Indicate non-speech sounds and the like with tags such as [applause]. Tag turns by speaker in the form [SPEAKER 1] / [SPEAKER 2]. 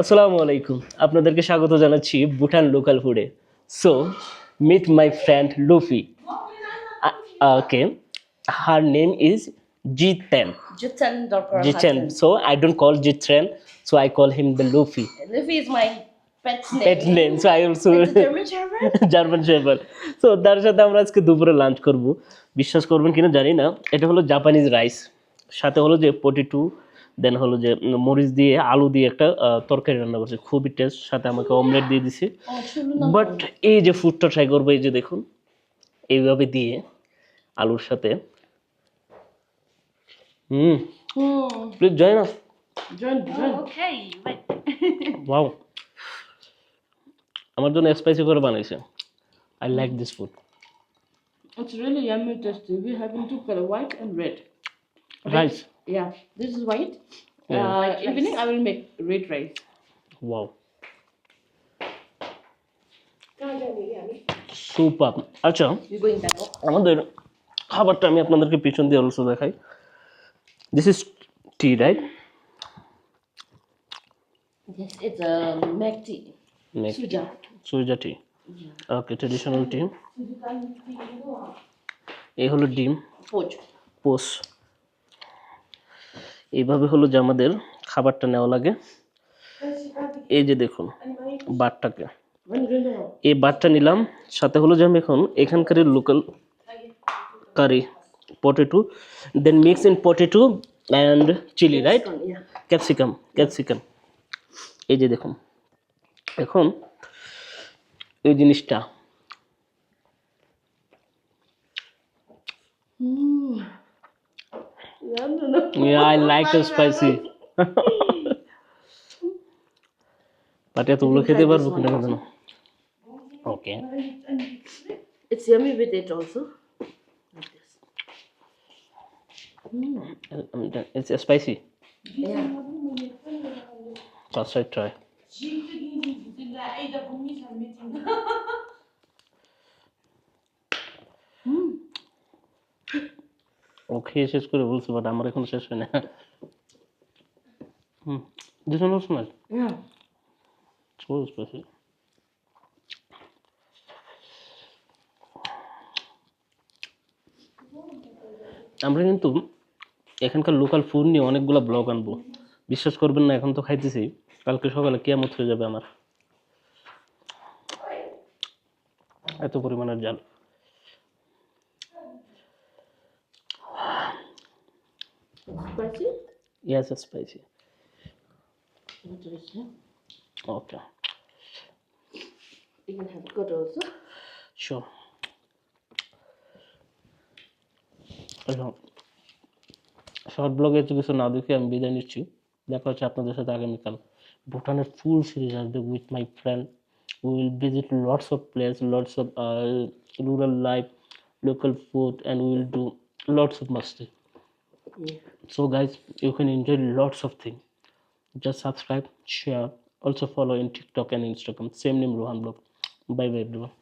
[SPEAKER 1] আসসালামু আলাইকুম। আপনাদেরকে স্বাগত জানাচ্ছি ভুটান লোকাল ফুডে so meet my friend Luffy okay her name is
[SPEAKER 2] Jiten.
[SPEAKER 1] Jiten so I don't call Jiten so I call him the
[SPEAKER 2] Luffy is my pet's
[SPEAKER 1] pet name so
[SPEAKER 2] I also. German shepherd
[SPEAKER 1] so তার সাথে আমরা আজকে দুপুরে lunch করব। বিশ্বাস করবেন কিনা জানি না। এটা হলো জাপানিজ রাইস সাথে হলো যে পটেটো দেন হলো যে মরিচ দিয়ে আলু দিয়ে একটা তরকারি রান্না করছে খুবই টেস্ট সাথে আমাকে অমলেট দিয়ে দিছে বাট এই যে ফুডটা ট্রাই করব এই যে দেখুন এইভাবে দিয়ে আলুর সাথে হুম. প্লিজ জয় না
[SPEAKER 2] Join, join.
[SPEAKER 3] Okay, wait.
[SPEAKER 1] Wow আমার জন্য স্পাইসি করে বানাইছে I like this food
[SPEAKER 2] It's really yummy tasty. We have in two color, white and red.
[SPEAKER 1] Rice
[SPEAKER 2] Yeah, this is white.
[SPEAKER 1] Yeah.
[SPEAKER 2] Uh, evening I will make red rice.
[SPEAKER 1] Wow super আচ্ছা
[SPEAKER 2] You going that way?
[SPEAKER 1] আমাদের খাবারটা আমি আপনাদেরকে পিছন দিয়ে also দেখাই this is tea right
[SPEAKER 2] Yes, it's a um, milk tea. Suja.
[SPEAKER 1] Suja tea okay traditional tea এই হলো ডিম
[SPEAKER 2] Poach.
[SPEAKER 1] পোস এইভাবে হলো যে আমাদের খাবারটা নেওয়া লাগে। এই যে দেখুন
[SPEAKER 2] know.
[SPEAKER 1] এই বাটটা নিলাম সাথে হলো যে আমি এখন এখানকার local curry potato then mix in potato and chilli
[SPEAKER 2] right
[SPEAKER 1] capsicum capsicum এই যে দেখুন এখন এই জিনিসটা।
[SPEAKER 2] Mm. Yeah, [laughs] no, no.
[SPEAKER 1] I like spicy but এতগুলো খেতে পারবো কিনা কেন okay
[SPEAKER 2] It's yummy with it also. Like this.
[SPEAKER 1] It's spicy
[SPEAKER 2] Yeah.
[SPEAKER 1] First I [laughs] ও খেয়ে শেষ করে বলছে বাট আমার এখন শেষ হয় না। হুম this one also nice
[SPEAKER 2] Yeah.
[SPEAKER 1] So spicy আমরা কিন্তু এখানকার লোকাল ফুড নিয়ে অনেকগুলো ব্লগ আনব। বিশ্বাস করবেন না এখন তো খাইতেছি। কালকে সকালে কেয়ামত হয়ে যাবে আমার। এত পরিমাণের জাল।
[SPEAKER 2] Spicy?
[SPEAKER 1] Yes spicy
[SPEAKER 2] What is it?
[SPEAKER 1] Okay
[SPEAKER 2] You can have good also.
[SPEAKER 1] Sure short ব্লগে তো কিছু না দেখে আমি বিদায় নিচ্ছি দেখা হচ্ছে আপনাদের সাথে আগামীকাল ভুটানের ফুল সিরিজ আসবে with my friend will visit lots of place lots of rural life local food and will do lots of masti
[SPEAKER 2] yeah.
[SPEAKER 1] So guys, you can enjoy lots of things. Just subscribe, share, also follow in TikTok and Instagram. Same name Rohan Blog. Bye bye everyone.